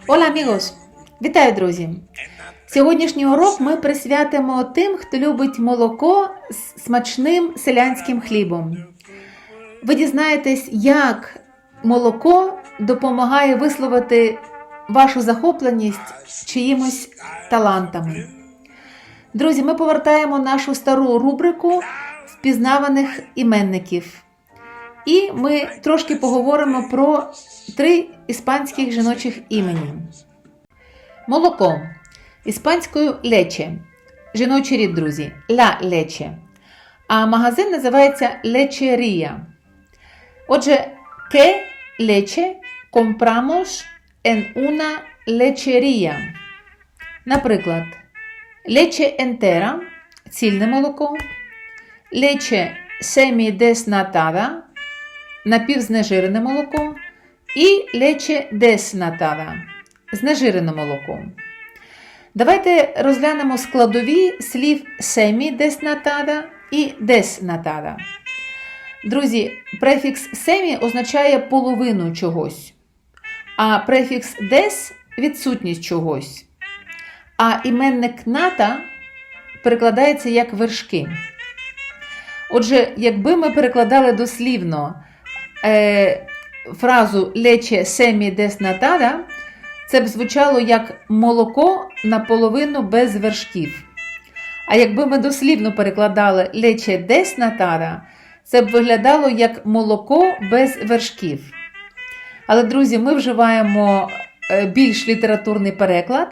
Hola, amigos! Вітаю, друзі! Сьогоднішній урок ми присвятимо тим, хто любить молоко з смачним селянським хлібом. Ви дізнаєтесь, як молоко допомагає висловити вашу захопленість чиїмось талантами. Друзі, ми повертаємо нашу стару рубрику впізнаваних іменників. І ми трошки поговоримо про три іспанських жіночих імені. Молоко. Іспанською лече. Жіночий рід, друзі. Ла лече. А магазин називається лечерія. Отже, ¿qué leche compramos en una lechería? Наприклад, лече entera – цільне молоко, лече semidesnatada – напівзнежирене молоко, і лече desnatada – знежирене молоко. Давайте розглянемо складові слів semidesnatada і desnatada. Друзі, префікс семі означає половину чогось, а префікс des відсутність чогось. А іменник ната перекладається як вершки. Отже, якби ми перекладали дослівно е, фразу лече семі деснатада, це б звучало як молоко наполовину без вершків. А якби ми дослівно перекладали лече деснатада, це б виглядало як молоко без вершків. Але, друзі, ми вживаємо е, більш літературний переклад.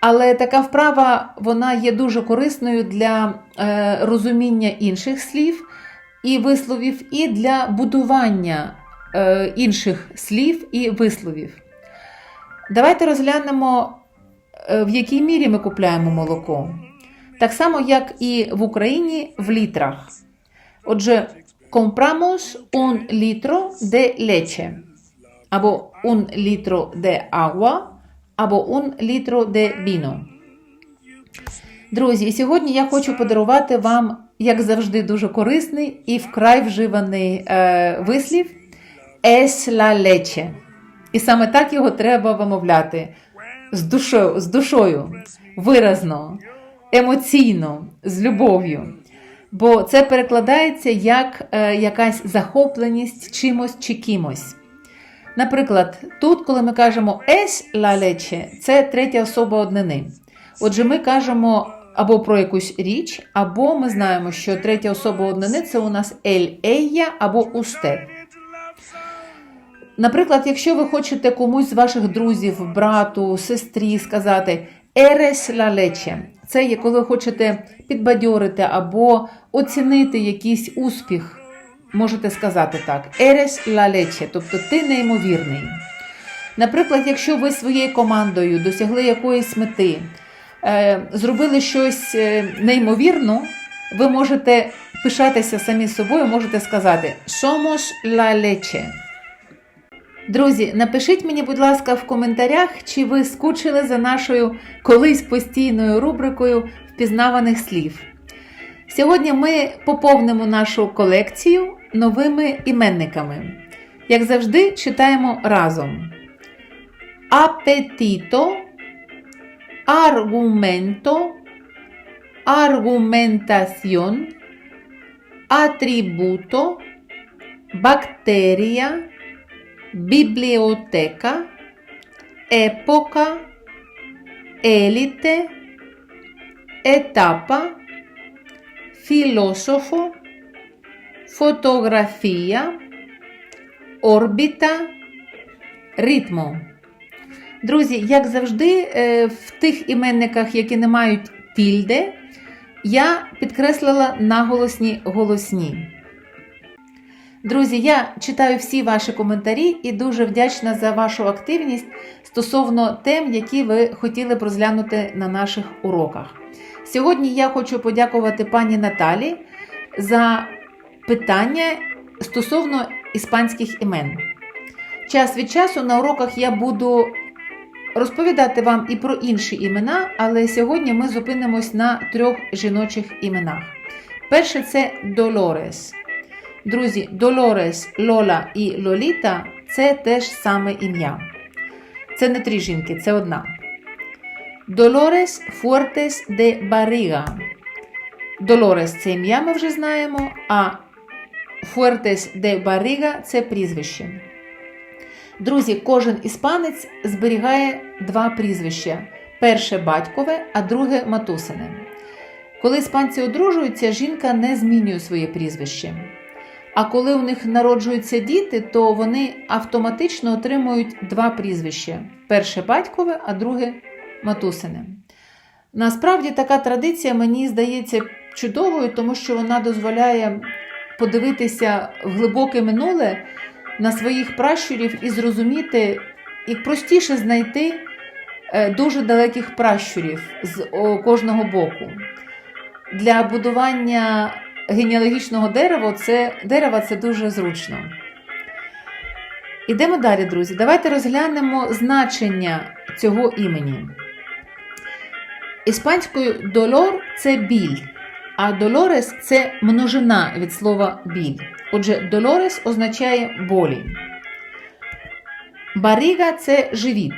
Але така вправа вона є дуже корисною для е, розуміння інших слів і висловів, і для будування інших слів і висловів. Давайте розглянемо, е, в якій мірі ми купляємо молоко. Так само, як і в Україні в літрах. Отже, compramos un litro de leche або un litro de agua або un litro de vino. Друзі, сьогодні я хочу подарувати вам, як завжди, дуже корисний і вкрай вживаний е, вислів la leche. І саме так його треба вимовляти з душою, з душою, виразно, емоційно, з любов'ю. Бо це перекладається як е, якась захопленість чимось чи кимось. Наприклад, тут, коли ми кажемо es la leche, це третя особа однини. Отже, ми кажемо або про якусь річ, або ми знаємо, що третя особа однини це у нас el, ella або usted. Наприклад, якщо ви хочете комусь з ваших друзів, брату, сестрі сказати eres la leche, це є коли хочете підбадьорити або оцінити якийсь успіх можете сказати так: Eres la leche, тобто ти неймовірний. Наприклад, якщо ви своєю командою досягли якоїсь мети, е, зробили щось е, неймовірно, ви можете пишатися самі собою, можете сказати Somos la leche. Друзі, напишіть мені, будь ласка, в коментарях, чи ви скучили за нашою колись постійною рубрикою впізнаваних слів. Сьогодні ми поповнимо нашу колекцію новими іменниками. Як завжди, читаємо разом: апетіто, аргументо, аргументаціон, атрибуто, бактерія, бібліотека, епока, еліте, етапа filosofo, фотографія, орбіта, ритмо. Друзі, як завжди, е, в тих іменниках, які не мають тільде, я підкреслила наголосні голосні. Друзі, я читаю всі ваші коментарі і дуже вдячна за вашу активність стосовно тем, які ви хотіли б розглянути на наших уроках. Сьогодні я хочу подякувати пані Наталі за питання стосовно іспанських імен. Час від часу на уроках я буду розповідати вам і про інші імена, але сьогодні ми зупинимось на трьох жіночих іменах. Перше це Долорес. Друзі, Долорес, Лола і Лоліта це теж саме ім'я. Це не три жінки, це одна. Dolores Fuertes de Barriga. Dolores це ім'я ми вже знаємо, а Fuertes de Barriga це прізвище. Друзі, кожен іспанець зберігає два прізвища: перше батькове, а друге матусине. Коли іспанці одружуються, жінка не змінює своє прізвище. А коли у них народжуються діти, то вони автоматично отримують два прізвища: перше батькове, а друге матусине. Насправді така традиція мені здається чудовою, тому що вона дозволяє подивитися в глибоке минуле на своїх пращурів і зрозуміти, і простіше знайти е, дуже далеких пращурів з кожного боку. Для будування генеалогічного дерева це, дерева це дуже зручно. Ідемо далі, друзі. Давайте розглянемо значення цього імені. Іспанською долор це біль, а долорес це множина від слова біль. Отже, долорес означає болі. Баріга це живіт.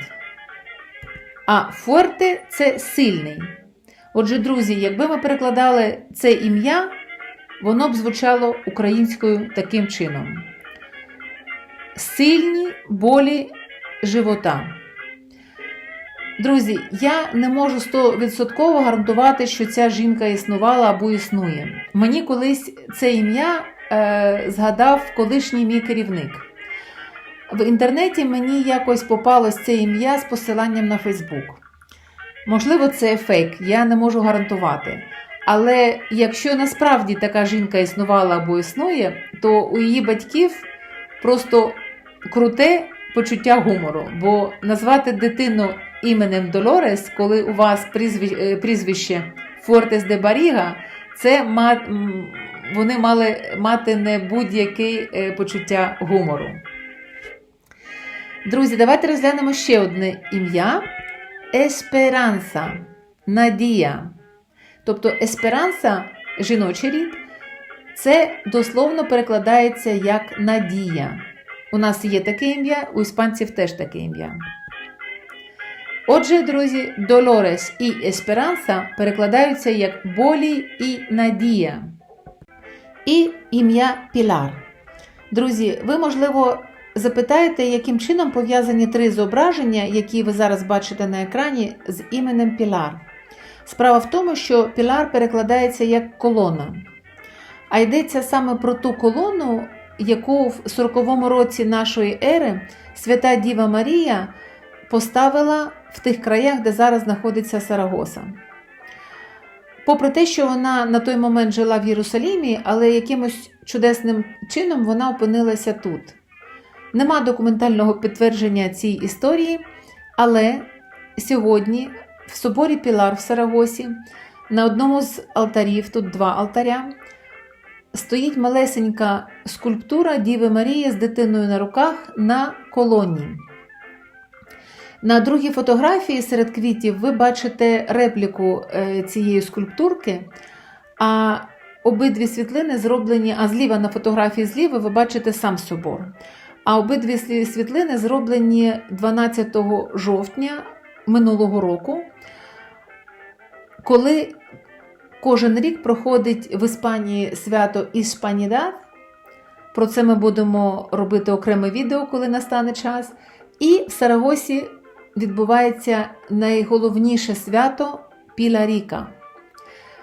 А фуерте це сильний. Отже, друзі, якби ми перекладали це ім'я, воно б звучало українською таким чином: Сильні болі живота. Друзі, я не можу 100% гарантувати, що ця жінка існувала або існує. Мені колись це ім'я е, згадав колишній мій керівник. В інтернеті мені якось попалось це ім'я з посиланням на Фейсбук. Можливо, це фейк, я не можу гарантувати. Але якщо насправді така жінка існувала або існує, то у її батьків просто круте почуття гумору, бо назвати дитину іменем Долорес, коли у вас прізвище, прізвище Фортес де Баріга, це вони мали мати не будь-яке почуття гумору. Друзі, давайте розглянемо ще одне ім'я Есперанса. Надія. Тобто есперанса, жіночий рід, це дословно перекладається як надія. У нас є таке ім'я, у іспанців теж таке ім'я. Отже, друзі, Долорес і Есперанса перекладаються як болі і надія. І ім'я Пілар. Друзі, ви, можливо, запитаєте, яким чином пов'язані три зображення, які ви зараз бачите на екрані, з іменем Пілар. Справа в тому, що Пілар перекладається як колона. А йдеться саме про ту колону, яку в 40-му році нашої ери свята Діва Марія поставила в тих краях, де зараз знаходиться Сарагоса. Попри те, що вона на той момент жила в Єрусалімі, але якимось чудесним чином вона опинилася тут. Нема документального підтвердження цій історії, але сьогодні в соборі Пілар в Сарагосі на одному з алтарів, тут два алтаря, стоїть малесенька скульптура Діви Марії з дитиною на руках на колоні. На другій фотографії серед квітів ви бачите репліку е, цієї скульптурки, а обидві світлини зроблені, а зліва на фотографії зліва ви бачите сам собор. А обидві світлини зроблені 12 жовтня минулого року, коли кожен рік проходить в Іспанії свято Іспанідад. Про це ми будемо робити окреме відео, коли настане час. І в Сарагосі відбувається найголовніше свято Піла Ріка.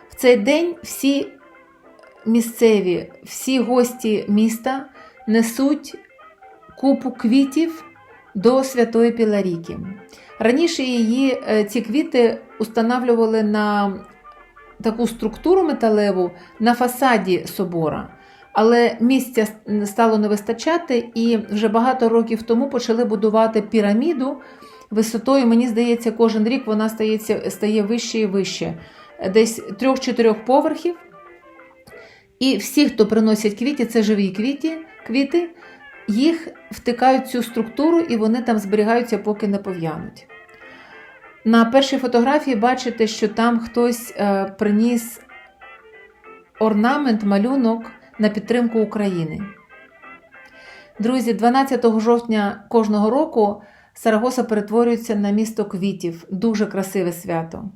В цей день всі місцеві, всі гості міста несуть купу квітів до Святої Піларіки. Раніше її е, ці квіти установлювали на таку структуру металеву на фасаді собора. Але місця стало не вистачати, і вже багато років тому почали будувати піраміду висотою, мені здається, кожен рік вона стається, стає вище і вище, десь трьох-чотирьох поверхів. І всі, хто приносять квіти, це живі квіти, квіти, їх втикають в цю структуру і вони там зберігаються, поки не пов'януть. На першій фотографії бачите, що там хтось е, приніс орнамент, малюнок на підтримку України. Друзі, 12 жовтня кожного року Сарагоса перетворюється на місто квітів. Дуже красиве свято.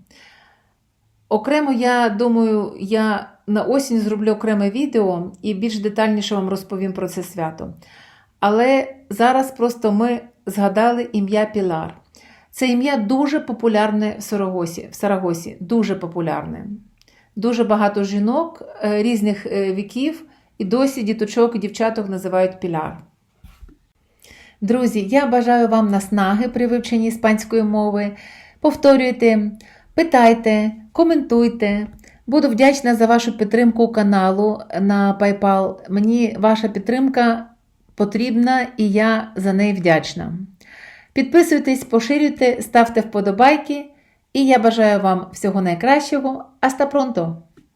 Окремо, я думаю, я на осінь зроблю окреме відео і більш детальніше вам розповім про це свято. Але зараз просто ми згадали ім'я Пілар. Це ім'я дуже популярне в Сарагосі, в Сарагосі дуже популярне. Дуже багато жінок е, різних е, віків і досі діточок і дівчаток називають Піляр. Друзі, я бажаю вам наснаги при вивченні іспанської мови. Повторюйте, питайте, коментуйте. Буду вдячна за вашу підтримку каналу на PayPal. Мені ваша підтримка потрібна і я за неї вдячна. Підписуйтесь, поширюйте, ставте вподобайки. І я бажаю вам всього найкращого. Аста пронто!